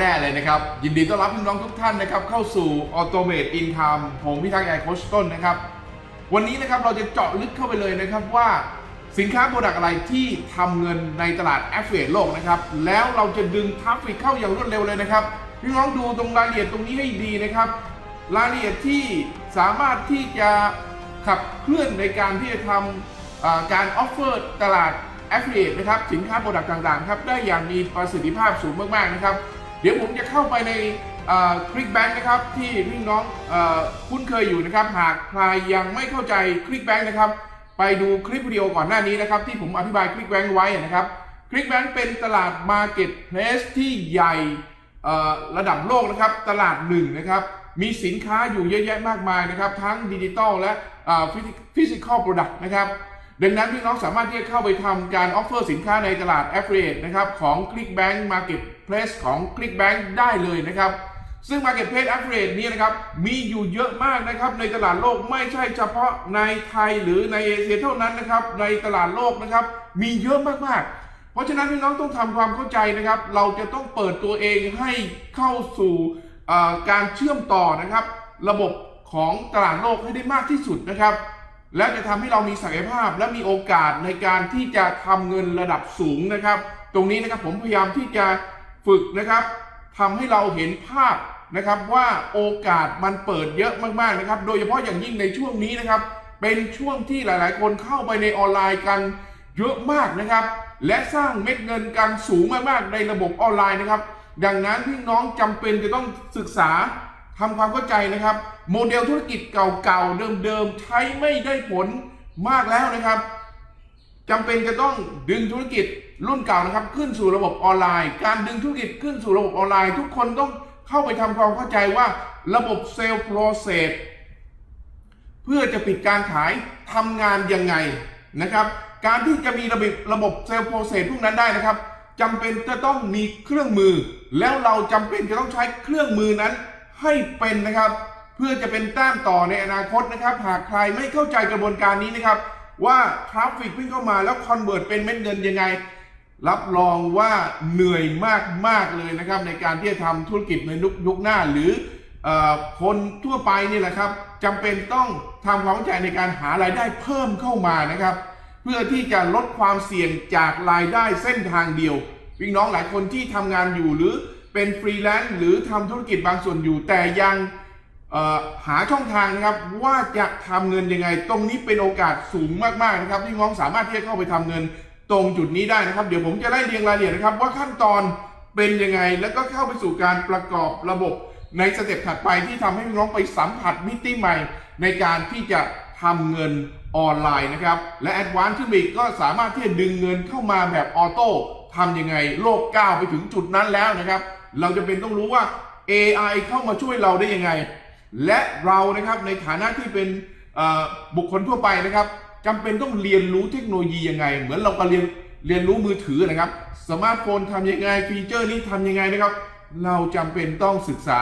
แน่ๆเลยนะครับ ยินดีต้อนรับพี่น้องทุกท่านนะครับ เข้าสู่ Automate Income ผมพิทักษ์ใหญ่โคชต้นนะครับ วันนี้นะครับเราจะเจาะลึกเข้าไปเลยนะครับว่าสินค้าโปรดักต์อะไรที่ทำเงินในตลาดแอฟเฟ e โลกนะครับ แล้วเราจะดึงทราฟฟิกเข้าอย่างรวดเร็วเลยนะครับพี่น้องดูตรงรายละเอียดตรงนี้ให้ดีนะครับ รายละเอียดที่สามารถที่จะขับเคลื่อนในการที่จะทำการออฟเฟอร์ตลาด Affiliate นะครับสินค้าโปรดักต์ต่างๆครับได้อย่างมีประสิทธิภาพสูงมากๆนะครับ เดี๋ยวผมจะเข้าไปในคลิกแบงค์นะครับที่พี่น้องอคุ้นเคยอยู่นะครับ หากใครยังไม่เข้าใจคลิกแบงค์นะครับ ไปดูคลิปวิดีโอก่อนหน้านี้นะครับ ที่ผมอธิบายคลิกแบงค์ไว้นะครับคลิกแบงค์เป็นตลาด Marketplace ที่ใหญ่ระดับโลกนะครับตลาดหนึ่งนะครับมีสินค้าอยู่เยอะแยะมากมายนะครับ ทั้งดิจิตอลและฟิสิกอลโปรดักต์นะครับ ดังนั้นพี่น้องสามารถที่จะเข้าไปทำการออฟเฟอร์สินค้าในตลาด Affiliate นะครับของ ClickBank Marketplace ของ ClickBank ได้เลยนะครับซึ่ง Marketplace Affiliate นี้นะครับมีอยู่เยอะมากนะครับในตลาดโลกไม่ใช่เฉพาะในไทยหรือในเอเชียเท่านั้นนะครับในตลาดโลกนะครับมีเยอะมากๆ เพราะฉะนั้นพี่น้องต้องทำความเข้าใจนะครับ เราจะต้องเปิดตัวเองให้เข้าสู่การเชื่อมต่อนะครับ ระบบของตลาดโลกให้ได้มากที่สุดนะครับ และจะทำให้เรามีศักยภาพและมีโอกาสในการที่จะทำเงินระดับสูงนะครับ ตรงนี้นะครับผมพยายามที่จะฝึกนะครับทำให้เราเห็นภาพนะครับว่าโอกาสมันเปิดเยอะมากๆนะครับ โดยเฉพาะอย่างยิ่งในช่วงนี้นะครับ เป็นช่วงที่หลายๆ คนเข้าไปในออนไลน์กันเยอะมากนะครับ และสร้างเม็ดเงินกันสูงมากๆในระบบออนไลน์นะครับ ดังนั้นพี่น้องจำเป็นจะต้องศึกษา ทำความเข้าใจนะครับ โมเดลธุรกิจเก่าๆเดิมๆใช้ไม่ได้ผลมากแล้วนะครับจำเป็นจะต้องดึงธุรกิจรุ่นเก่านะครับ ขึ้นสู่ระบบออนไลน์ การดึงธุรกิจขึ้นสู่ระบบออนไลน์ ทุกคนต้องเข้าไปทำความเข้าใจว่าระบบเซลล์โปรเซสเพื่อจะปิดการขายทำงานยังไงนะครับ การที่จะมีระบบระบบเซลล์โปรเซสพวกนั้นได้นะครับจำเป็นจะต้องมีเครื่องมือ แล้วเราจำเป็นจะต้องใช้เครื่องมือนั้น ให้เป็นนะครับ เพื่อจะเป็นแต้มต่อในอนาคตนะครับ หากใครไม่เข้าใจกระบวนการนี้นะครับ ว่าทราฟฟิกวิ่งเข้ามาแล้วคอนเวิร์ตเป็นเม็ดเงินยังไง รับรองว่าเหนื่อยมากมากๆเลยนะครับ ในการที่จะทำธุรกิจในยุคยุคหน้าหรือออคนทั่วไปนี่แหละครับจำเป็นต้องทำความเข้าใจในการหารายได้เพิ่มเข้ามานะครับ เพื่อที่จะลดความเสี่ยงจากรายได้เส้นทางเดียวพี่น้องหลายคนที่ทำงานอยู่หรือ เป็นฟรีแลนซ์หรือทำธุรกิจบางส่วนอยู่ แต่ยังหาช่องทางนะครับว่าจะทำเงินยังไง ตรงนี้เป็นโอกาสสูงมากๆนะครับที่น้องสามารถที่จะเข้าไปทำเงินตรงจุดนี้ได้นะครับ เดี๋ยวผมจะไล่เรียงรายละเอียดนะครับ ว่าขั้นตอนเป็นยังไง แล้วก็เข้าไปสู่การประกอบระบบในสเต็ปถัดไปที่ทำให้น้องไปสัมผัสมิติใหม่ ในการที่จะทำเงินออนไลน์นะครับ และแอดวานซ์ขึ้นไปอีกก็สามารถที่จะดึงเงินเข้ามาแบบออโต้ทำยังไง โลกก้าวไปถึงจุดนั้นแล้วนะครับ เราจะเป็นต้องรู้ว่า AI เข้ามาช่วยเราได้ยังไง และเรานะครับในฐานะที่เป็นบุคคลทั่วไปนะครับจำเป็นต้องเรียนรู้เทคโนโลยียังไง เหมือนเราก็เรียนเรียนรู้มือถือนะครับ สมาร์ทโฟนทำยังไงฟีเจอร์นี้ทำยังไงนะครับ เราจำเป็นต้องศึกษา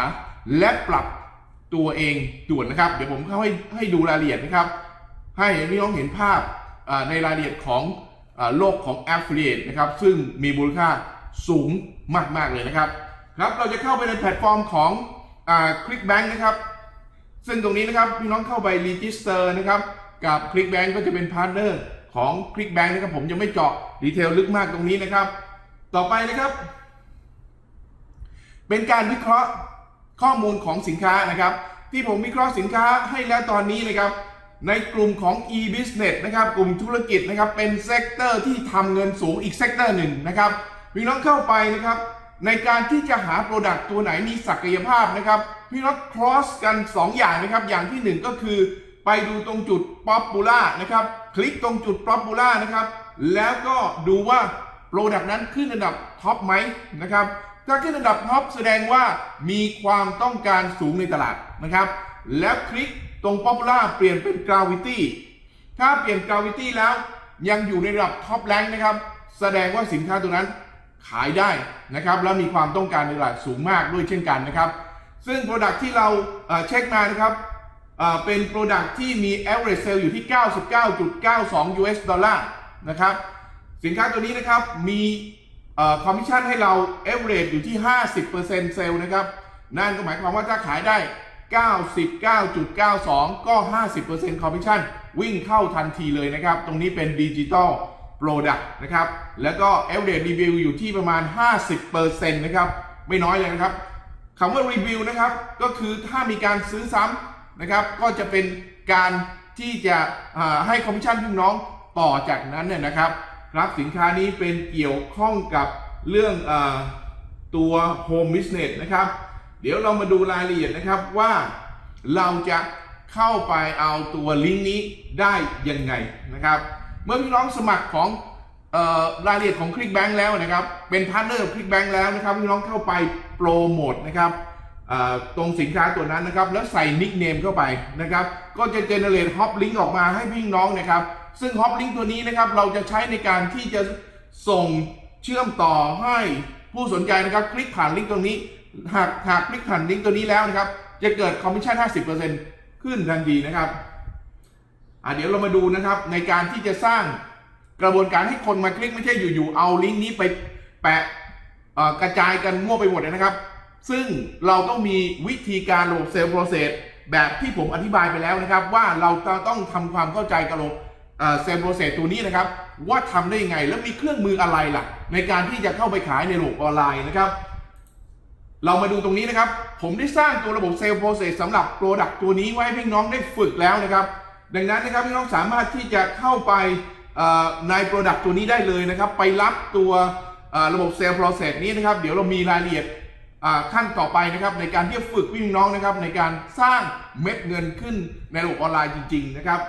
และปรับตัวเองด่วนนะครับ เดี๋ยวผมเข้าให้ให้ดูรายละเอียดนะครับ ให้พี่น้องเห็นภาพในรายละเอียดของอโลกของ Affiliate นะครับ ซึ่งมีมูลค่าสูงมาก ๆ เลยนะครับ ครับเราจะเข้าไปในแพลตฟอร์มของอ่า ClickBank นะครับ ซึ่งตรงนี้นะครับพี่น้องเข้าไป Register นะครับกับ ClickBank ก็จะเป็นพาร์ทเนอร์ของ ClickBank นะครับผมยังไม่เจาะดีเทลลึกมากตรงนี้นะครับ ต่อไปนะครับ เป็นการวิเคราะห์ข้อมูลของสินค้านะครับ ที่ผมวิเคราะห์สินค้าให้แล้วตอนนี้นะครับ ในกลุ่มของ e-business นะครับ กลุ่มธุรกิจนะครับเป็นเซกเตอร์ที่ทำเงินสูงอีกเซกเตอร์หนึ่งนะครับพี่น้องเข้าไปนะครับ ในการที่จะหาโปรดักต์ตัวไหนมีศักยภาพนะครับพี่น้อง cross กัน 2 อย่างนะครับ อย่างที่ 1 ก็คือ ไปดูตรงจุด popular นะครับ คลิกตรงจุด popular นะครับ แล้วก็ดูว่าโปรดักต์นั้นขึ้นอันดับท็อปไหมนะครับ ถ้าขึ้นอันดับท็อปแสดงว่ามีความต้องการสูงในตลาดนะครับ แล้วคลิกตรง popular เปลี่ยนเป็น gravity ถ้าเปลี่ยน gravity แล้วยังอยู่ในระดับท็อปแรงนะครับ แสดงว่าสินค้าตัวนั้น ขายได้นะครับแล้วมีความต้องการในตลาดสูงมากด้วยเช่นกันนะครับ ซึ่ง Product ที่เราเช็คมานะครับเป็น Product ที่มี average sale อยู่ที่ 99.92 US ดอลลาร์นะครับสินค้าตัวนี้นะครับมีคอมมิชชั่นให้เราเอเวอเรอยู่ที่ 50%เซลล์นะครับนั่นก็หมายความว่าถ้าขายได้ 99.92 ก็ 50%คอมมิชชั่นวิ่งเข้าทันทีเลยนะครับ ตรงนี้เป็นดิจิตอล โปรดักต์นะครับ แล้วก็เอเวอเรรีวิวอยู่ที่ประมาณ 50%นะครับ ไม่น้อยเลยนะครับคำว่ารีวิวนะครับ ก็คือถ้ามีการซื้อซ้ำนะครับ ก็จะเป็นการที่จะให้คอมมิชชั่นพี่น้องต่อจากนั้นเนี่ยนะครับรับสินค้านี้เป็นเกี่ยวข้องกับเรื่องอตัว Home Business นะครับ เดี๋ยวเรามาดูรายละเอียดนะครับว่าเราจะเข้าไปเอาตัวลิงก์นี้ได้ยังไงนะครับ เมื่อพี่น้องสมัครของออรายละเอียดของ ClickBank แล้วนะครับ เป็นพาร์ทเนอร์กับ ClickBank แล้วนะครับพี่น้องเข้าไปโปรโมทนะครับตรงสินค้าตัวนั้นนะครับ แล้วใส่นิกเนมเข้าไปนะครับ ก็จะเจเนเรตฮอปลิงก์ออกมาให้พี่น้องนะครับ ซึ่งฮอปลิงก์ตัวนี้นะครับ เราจะใช้ในการที่จะส่งเชื่อมต่อให้ผู้สนใจนะครับ คลิกผ่านลิงก์ตรงนี้ หากหากคลิกผ่านลิงก์ตัวนี้แล้วนะครับ จะเกิดคอมมิชชั่น 50%ขึ้นทันทีนะครับ อะเดี๋ยวเรามาดูนะครับในการที่จะสร้างกระบวนการให้คนมาคลิกไม่ใช่อยู่ๆเอาลิงก์นี้ไปแปะกระจายกันมั่วไปหมดเลยนะครับ ซึ่งเราต้องมีวิธีการระบบเซลล์โปรเซสแบบที่ผมอธิบายไปแล้วนะครับ ว่าเราจะต้องทำความเข้าใจกับระบบเซลล์โปรเซสตัวนี้นะครับ ว่าทำได้ยังไงแล้วมีเครื่องมืออะไรล่ะ ในการที่จะเข้าไปขายในระบบออนไลน์นะครับ เรามาดูตรงนี้นะครับ ผมได้สร้างตัวระบบเซลล์โปรเซสสำหรับโปรดักต์ตัวนี้ไว้ให้พี่น้องได้ฝึกแล้วนะครับ ดังนั้นนะครับพี่น้องสามารถที่จะเข้าไปในโปรดักต์ตัวนี้ได้เลยนะครับ ไปรับตัวระบบเซลล์โปรเซสนี้นะครับ เดี๋ยวเรามีรายละเอียดขั้นต่อไปนะครับ ในการที่จะฝึกพี่น้องนะครับ ในการสร้างเม็ดเงินขึ้นในระบบออนไลน์จริง ๆ นะครับ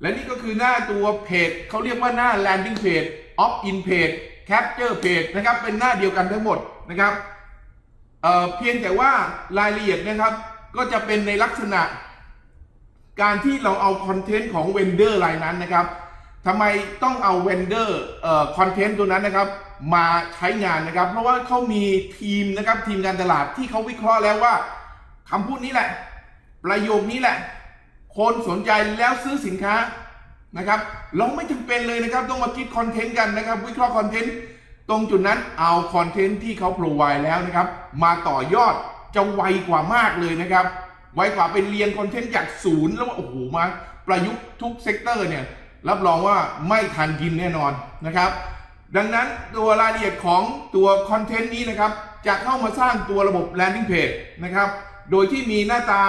และนี่ก็คือหน้าตัวเพจเขาเรียกว่าหน้า landing page opt in page capture page นะครับ เป็นหน้าเดียวกันทั้งหมดนะครับเเพียงแต่ว่ารายละเอียดนะครับ ก็จะเป็นในลักษณะ การที่เราเอาคอนเทนต์ของเวนเดอร์รายนั้นนะครับทำไมต้องเอาเวนเดอร์คอนเทนต์ตัวนั้นนะครับมาใช้งานนะครับ เพราะว่าเขามีทีมนะครับทีมการตลาดที่เขาวิเคราะห์แล้วว่าคำพูดนี้แหละ ประโยคนี้แหละ คนสนใจแล้วซื้อสินค้านะครับ เราไม่จำเป็นเลยนะครับ ต้องมาคิดคอนเทนต์กันนะครับ วิเคราะห์คอนเทนต์ตรงจุดนั้นเอาคอนเทนต์ที่เขาโปรไวแล้วนะครับ มาต่อยอดจะไวกว่ามากเลยนะครับ ไวกว่าเป็นเรียนคอนเทนต์จากศูนย์แล้วว่าโอ้โหมาประยุกต์ทุกเซกเตอร์เนี่ยรับรองว่าไม่ทันกินแน่นอนนะครับ ดังนั้นตัวรายละเอียดของตัวคอนเทนต์นี้นะครับ จะเข้ามาสร้างตัวระบบ landing page นะครับ โดยที่มีหน้าตา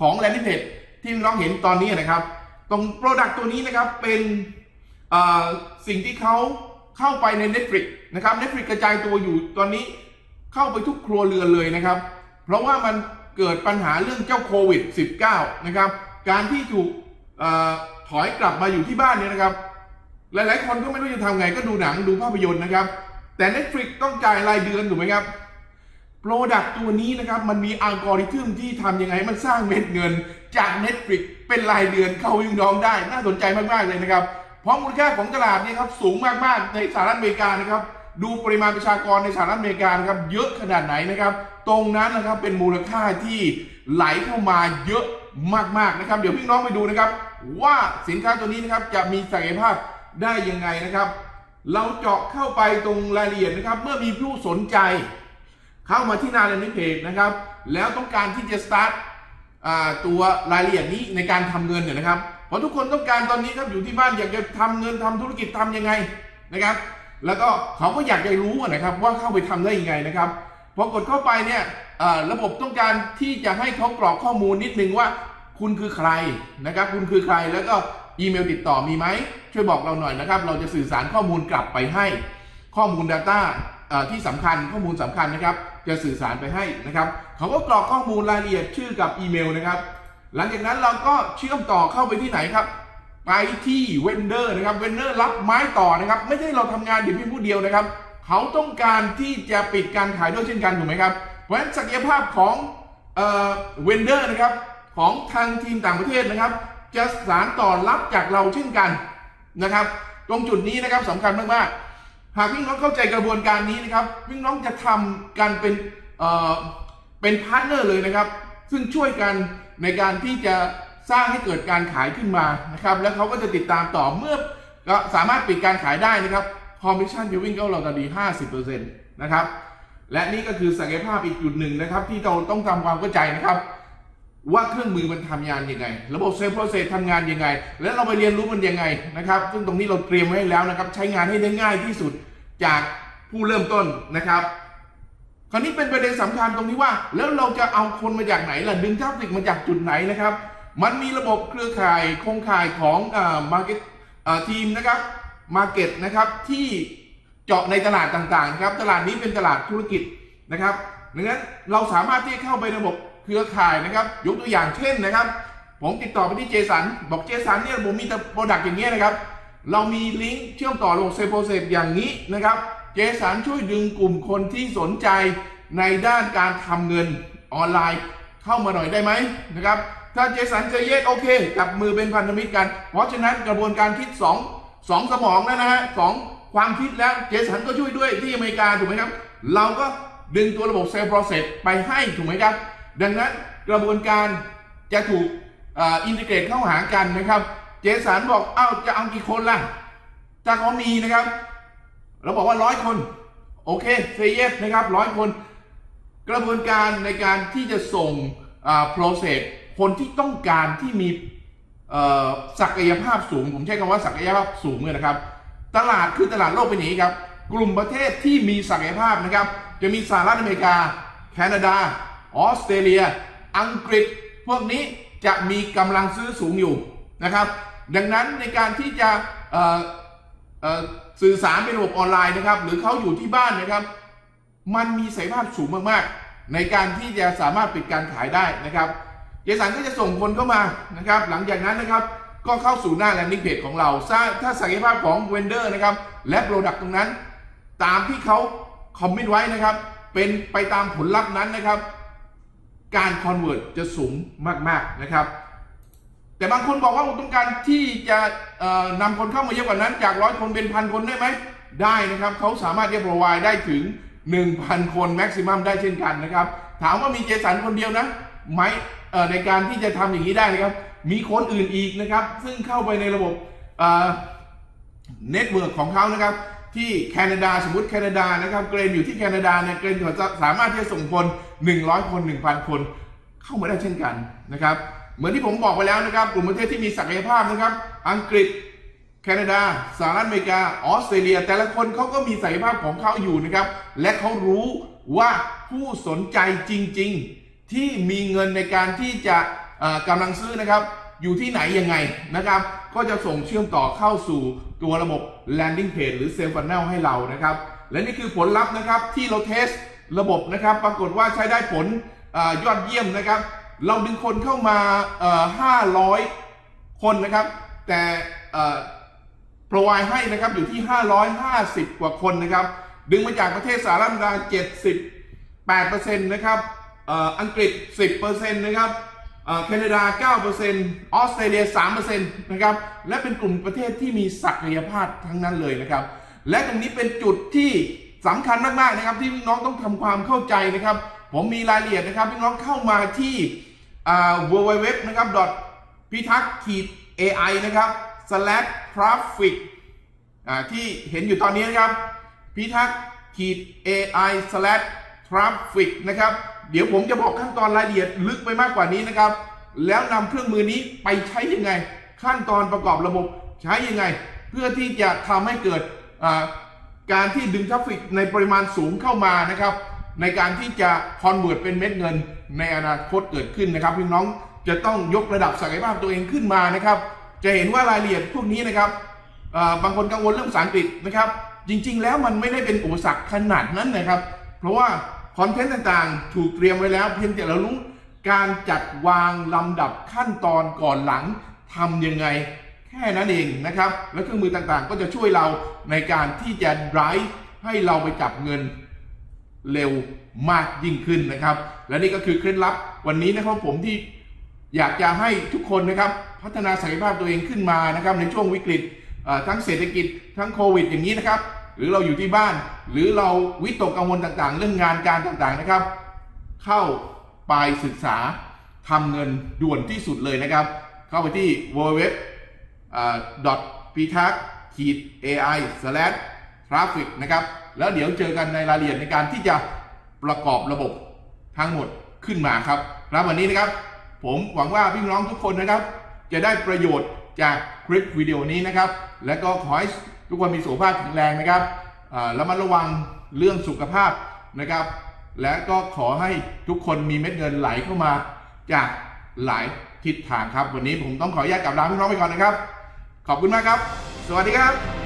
ของ landing page ที่น้องเห็นตอนนี้นะครับ ตรง Product ตัวนี้นะครับเป็นสิ่งที่เขาเข้าไปใน Netflix นะครับ Netflix กระจายตัวอยู่ตอนนี้เข้าไปทุกครัวเรือนเลยนะครับ เพราะว่ามัน เกิดปัญหาเรื่องเจ้าโควิด -19 นะครับ การที่ถูกออถอยกลับมาอยู่ที่บ้านเนี่ยนะครับ หลายๆ คนก็ไม่รู้จะทำไงก็ดูหนังดูภาพยนตร์นะครับ แต่ Netflix ต้องจ่ายรายเดือนถูกไหมครับโปรดักตัวนี้นะครับ มันมีอัลกอริทึมที่ทำยังไงมันสร้างเม็ดเงินจาก Netflix เป็นรายเดือนเข้าวิ่งน้องได้ น่าสนใจมาก ๆ เลยนะครับ เพราะมูลค่าของตลาดเนี่ยครับสูงมาก ๆ ในสหรัฐอเมริกานะครับ ดูปริมาณประชากรในสหรัฐอเมริกานะครับเยอะขนาดไหนนะครับ ตรงนั้นนะครับเป็นมูลค่าที่ไหลเข้ามาเยอะมากๆนะครับ เดี๋ยวพี่น้องไปดูนะครับ ว่าสินค้าตัวนี้นะครับจะมีศักยภาพได้ยังไงนะครับ เราเจาะเข้าไปตรงรายละเอียดนะครับ เมื่อมีผู้สนใจ เข้ามาที่นาแลนดิ้งเพจนะครับ แล้วต้องการที่จะสตาร์ทตัวรายละเอียดนี้ในการทำเงินเนี่ยนะครับเพราะทุกคนต้องการตอนนี้ครับอยู่ที่บ้านอยากจะทำเงินทำธุรกิจทำยังไงนะครับ แล้วก็เขาก็อยากจะรู้นะครับว่าเข้าไปทำได้ยังไงนะครับพอกดเข้าไปเนี่ยระบบต้องการที่จะให้เขากรอกข้อมูลนิดนึงว่า คุณคือใครนะครับ คุณคือใครแล้วก็อีเมลติดต่อมีไหมช่วยบอกเราหน่อยนะครับ เราจะสื่อสารข้อมูลกลับไปให้ข้อมูล Data ที่สำคัญข้อมูลสำคัญนะครับ จะสื่อสารไปให้นะครับ เขาก็กรอกข้อมูลรายละเอียดชื่อกับอีเมลนะครับ หลังจากนั้นเราก็เชื่อมต่อเข้าไปที่ไหนครับ ไปที่เวนเดอร์นะครับเวนเดอร์รับไม้ต่อนะครับ ไม่ใช่เราทำงานเดี๋ยวเพียงผู้เดียวนะครับ เขาต้องการที่จะปิดการขายด้วยเช่นกันถูกไหมครับ เพราะฉะนั้นศักยภาพของเวนเดอร์นะครับของทางทีมต่างประเทศนะครับ จะสารต่อรับจากเราเช่นกันนะครับ ตรงจุดนี้นะครับสำคัญมากๆหากพี่น้องเข้าใจกระบวนการนี้นะครับพี่น้องจะทำกันเป็นเเป็นพาร์ทเนอร์เลยนะครับ ซึ่งช่วยกันในการที่จะ สร้างให้เกิดการขายขึ้นมานะครับ แล้วเขาก็จะติดตามต่อเมื่อก็สามารถปิดการขายได้นะครับ commission viewing ก็เราตอนดี 50%นะครับและนี่ก็คือศักยภาพอีกจุดหนึ่งนะครับ ที่เราต้องทำความเข้าใจนะครับ ว่าเครื่องมือมันทำงานยังไง ระบบเซลล์โปรเซสทำงานยังไง และเราไปเรียนรู้มันยังไงนะครับ ซึ่งตรงนี้เราเตรียมไว้แล้วนะครับ ใช้งานให้ได้ง่ายที่สุดจากผู้เริ่มต้นนะครับคราวนี้เป็นประเด็นสำคัญตรงที่ว่า แล้วเราจะเอาคนมาจากไหนล่ะดึงทราฟฟิกมาจากจุดไหนนะครับ มันมีระบบเครือข่ายโครงข่ายของมาร์เก็ตทีมนะครับมาร์เก็ตนะครับที่เจาะในตลาดต่างๆนะครับตลาดนี้เป็นตลาดธุรกิจนะครับดังนั้นเราสามารถที่จะเข้าไประบบเครือข่ายนะครับ ยกตัวอย่างเช่นนะครับ ผมติดต่อไปที่เจสันบอกเจสันเนี่ยผมมีแต่โปรดักต์อย่างเงี้ยนะครับ เรามีลิงก์เชื่อมต่อระบบเซโปรเซสอย่างนี้นะครับ เจสันช่วยดึงกลุ่มคนที่สนใจในด้านการทำเงินออนไลน์เข้ามาหน่อยได้ไหมนะครับ ถ้าเจสันเจเยสโอเคจับมือเป็นพันธมิตรกัน เพราะฉะนั้นกระบวนการคิด2สองสมองแล้วนะฮะสองความคิดแล้วเจสันก็ช่วยด้วยที่อเมริกาถูกไหมครับ เราก็ดึงตัวระบบเซลล์โปรเซสไปให้ถูกไหมครับ ดังนั้นกระบวนการจะถูกอินทิเกรตเข้าหากันนะครับ เจสันบอกเอ้าจะเอากี่คนล่ะถ้าเขามีนะครับ เราบอกว่าร้อยคนโอเคเซเยสนะครับร้อยคน กระบวนการในการที่จะส่งโปรเซส คนที่ต้องการที่มีศักยภาพสูง ผมใช้คำว่าศักยภาพสูงเลยนะครับ ตลาดคือตลาดโลกเป็นอย่างนี้ครับ กลุ่มประเทศที่มีศักยภาพนะครับ จะมีสหรัฐอเมริกา แคนาดา ออสเตรเลีย อังกฤษ พวกนี้จะมีกำลังซื้อสูงอยู่นะครับ ดังนั้นในการที่จะสื่อสารเป็นระบบออนไลน์นะครับ หรือเขาอยู่ที่บ้านนะครับ มันมีศักยภาพสูงมากๆ ในการที่จะสามารถปิดการขายได้นะครับ เจสันก็จะส่งคนเข้ามานะครับ หลังจากนั้นนะครับก็เข้าสู่หน้าแลนดิ้งเพจของเราถ้าถ้าศักยภาพของเวนเดอร์นะครับ และโปรดักต์ตรงนั้น ตามที่เขาคอมเมนต์ไว้นะครับ เป็นไปตามผลลัพธ์นั้นนะครับ การคอนเวิร์ตจะสูงมากๆนะครับ แต่บางคนบอกว่าต้องการที่จะนำคนเข้ามาเยอะกว่านั้น จากร้อยคนเป็นพันคนได้ไหมได้นะครับเขาสามารถที่จะ provide ได้ถึง 1,000 คนแม็กซิมัมได้เช่นกันนะครับ ถามว่ามีเจสันคนเดียวนะ ไมเอ่อในการที่จะทำอย่างนี้ได้นะครับ มีคนอื่นอีกนะครับ ซึ่งเข้าไปในระบบเน็ตเวิร์กของเขานะครับ ที่แคนาดาสมมติแคนาดานะครับเกรนอยู่ที่แคนาดาเนี่ยเกรนจะสามารถที่จะส่งคน 100 คน 1,000 คน เข้ามาได้เช่นกันนะครับ เหมือนที่ผมบอกไปแล้วนะครับ กลุ่มประเทศที่มีศักยภาพนะครับ อังกฤษแคนาดาสหรัฐอเมริกาออสเตรเลีย แต่ละคนเขาก็มีศักยภาพของเขาอยู่นะครับ และเขารู้ว่าผู้สนใจจริง ๆ ที่มีเงินในการที่จะเอ่อกำลังซื้อนะครับ อยู่ที่ไหนยังไงนะครับ ก็จะส่งเชื่อมต่อเข้าสู่ตัวระบบ landing page หรือ sales funnel ให้เรานะครับ และนี่คือผลลัพธ์นะครับที่เราเทสระบบนะครับ ปรากฏว่าใช้ได้ผลอยอดเยี่ยมนะครับ เราดึงคนเข้ามา 500 คนนะครับ แต่เอ่อโปรไวให้นะครับอยู่ที่ 550 กว่าคนนะครับ ดึงมาจากประเทศสหรัฐอเมริกา78%นะครับ อังกฤษ 10%นะครับแคนาดา 9%ออสเตรเลีย 3%นะครับ และเป็นกลุ่มประเทศที่มีศักยภาพทั้งนั้นเลยนะครับ และตรงนี้เป็นจุดที่สำคัญมากๆนะครับที่น้องต้องทำความเข้าใจนะครับ ผมมีรายละเอียดนะครับพี่น้องเข้ามาที่ www นะครับพิทักษ์ขีด AI นะครับ slash traffic อ่าที่เห็นอยู่ตอนนี้นะครับพิทักษ์ขีด AI slash traffic นะครับ เดี๋ยวผมจะบอกขั้นตอนรายละเอียดลึกไปมากกว่านี้นะครับ แล้วนำเครื่องมือนี้ไปใช้ยังไง ขั้นตอนประกอบระบบใช้ยังไง เพื่อที่จะทำให้เกิดการที่ดึงทราฟฟิกในปริมาณสูงเข้ามานะครับ ในการที่จะคอนเวิร์ตเป็นเม็ดเงิน ในอนาคตเกิดขึ้นนะครับพี่น้องจะต้องยกระดับศักยภาพตัวเองขึ้นมานะครับ จะเห็นว่ารายละเอียดพวกนี้นะครับบางคนกังวลเรื่องภาษาอังกฤษนะครับ จริง ๆ แล้วมันไม่ได้เป็นอุปสรรคขนาดนั้นนะครับ เพราะว่า คอนเทนต์ต่างๆ ถูกเตรียมไว้แล้ว เพียงแต่เรารู้การจัดวางลำดับขั้นตอนก่อนหลังทำยังไงแค่นั้นเองนะครับ และเครื่องมือต่างๆ ก็จะช่วยเราในการที่จะ drive ให้เราไปจับเงินเร็วมากยิ่งขึ้นนะครับ และนี่ก็คือเคล็ดลับวันนี้นะครับผมที่อยากจะให้ทุกคนนะครับ พัฒนาศักยภาพตัวเองขึ้นมานะครับในช่วงวิกฤตทั้งเศรษฐกิจทั้งโควิดอย่างนี้นะครับ หรือเราอยู่ที่บ้าน หรือเราวิตกกังวลต่างๆ เรื่องงานการต่างๆนะครับ เข้าไปศึกษาทำเงินด่วนที่สุดเลยนะครับ เข้าไปที่ www พิทักษ์ขีด AI slash กราฟิกนะครับ แล้วเดี๋ยวเจอกันในรายละเอียดในการที่จะประกอบระบบทั้งหมดขึ้นมาครับแล้ววันนี้นะครับ ผมหวังว่าพี่น้องทุกคนนะครับ จะได้ประโยชน์จากคลิปวิดีโอนี้นะครับ และก็ขอให้ ทุกคนมีสุขภาพแข็งแรงนะครับแล้วมาระวังเรื่องสุขภาพนะครับ และก็ขอให้ทุกคนมีเม็ดเงินไหลเข้ามาจากหลายทิศทางครับ วันนี้ผมต้องขออนุญาตกลับลาพี่น้องไปก่อนนะครับ ขอบคุณมากครับ สวัสดีครับ